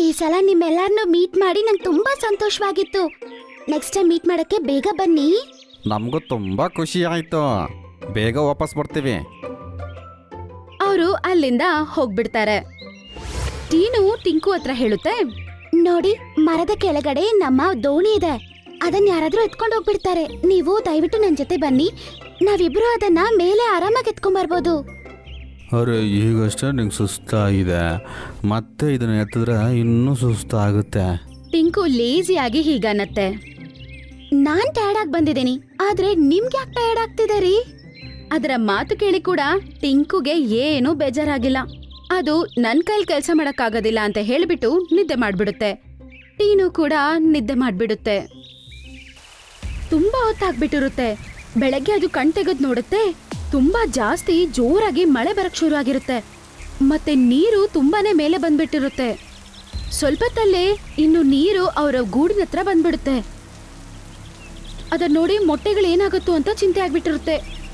ಈ ಸಲ ನಿಮ್ಮೆಲ್ಲರನ್ನೂ ಮೀಟ್ ಮಾಡಿ ನಂಗೆ ತುಂಬಾ ಸಂತೋಷವಾಗಿತ್ತು. ನೆಕ್ಸ್ಟ್ ಟೈಮ್ ಮೀಟ್ ಮಾಡಕ್ಕೆ ಬೇಗ ಬನ್ನಿ. ನಮಗೂ ತುಂಬ ಖುಷಿ ಆಯಿತು. ಬೇಗ ವಾಪಸ್ ಬರ್ತೀವಿ. ಅವರು ಅಲ್ಲಿಂದ ಹೋಗ್ಬಿಡ್ತಾರೆ. ಟೀನು ಟಿಂಕು ಹತ್ರ ಹೇಳುತ್ತೆ. ನೋಡಿ ಮರದ ಕೆಳಗಡೆ ನಮ್ಮ ದೋಣಿ ಇದೆ. ಅದನ್ನ ಯಾರಾದ್ರೂ ಎತ್ಕೊಂಡು ಹೋಗ್ಬಿಡ್ತಾರೆ. ನೀವು ದಯವಿಟ್ಟು ನನ್ನ ಜೊತೆ ಬನ್ನಿ. ನಾವಿಬ್ರು ಅದನ್ನ ಮೇಲೆ ಆರಾಮಾಗಿ ಎತ್ಕೊಂಡ್ ಬರ್ಬೋದು. ಅರೆ ಈಗಷ್ಟೇ ನಿಂಗೆ ಸುಸ್ತಾಗಿದೆ. ಮತ್ತೆ ಇದನ್ನ ಎತ್ತಿದ್ರೆ ಇನ್ನೂ ಸುಸ್ತಾಗುತ್ತೆ. ಟಿಂಕು ಲೇಜಿಯಾಗಿ ಹೀಗನ್ನತ್ತೆ ನಾನ್ ಟಯರ್ಡ್ ಆಗಿ ಬಂದಿದ್ದೀನಿ, ಆದ್ರೆ ನಿಮ್ಗೆ ಯಾಕೆ ಟಯರ್ಡ್ ಆಗ್ತಿದೆ ರೀ? ಅದರ ಮಾತು ಕೇಳಿ ಕೂಡ ಟಿಂಕುಗೆ ಏನೂ ಬೇಜಾರಾಗಿಲ್ಲ. ಅದು ನನ್ ಕೈಲಿ ಕೆಲಸ ಮಾಡಕ್ಕಾಗೋದಿಲ್ಲ ಅಂತ ಹೇಳಿಬಿಟ್ಟು ನಿದ್ದೆ ಮಾಡ್ಬಿಡುತ್ತೆ. ಟೀನು ಕೂಡ ನಿದ್ದೆ ಮಾಡ್ಬಿಡುತ್ತೆ. ತುಂಬಾ ಹೊತ್ತಾಗ್ಬಿಟ್ಟಿರುತ್ತೆ. ಬೆಳಗ್ಗೆ ಅದು ಕಣ್ ತೆಗೆದ್ ನೋಡುತ್ತೆ ತುಂಬಾ ಜಾಸ್ತಿ ಜೋರಾಗಿ ಮಳೆ ಬರಕ್ ಶುರು ಆಗಿರುತ್ತೆ ಮತ್ತೆ ನೀರು ತುಂಬಾನೇ ಮೇಲೆ ಬಂದ್ಬಿಟ್ಟಿರುತ್ತೆ. ಸ್ವಲ್ಪತ್ತಲ್ಲೇ ಇನ್ನು ನೀರು ಅವರ ಗೂಡಿನ ಹತ್ರ ಬಂದ್ಬಿಡುತ್ತೆ. ಅದನ್ನ ನೋಡಿ ಮೊಟ್ಟೆಗಳು ಏನಾಗುತ್ತೋ ಅಂತ ಚಿಂತೆ ಆಗ್ಬಿಟ್ಟಿರುತ್ತೆ.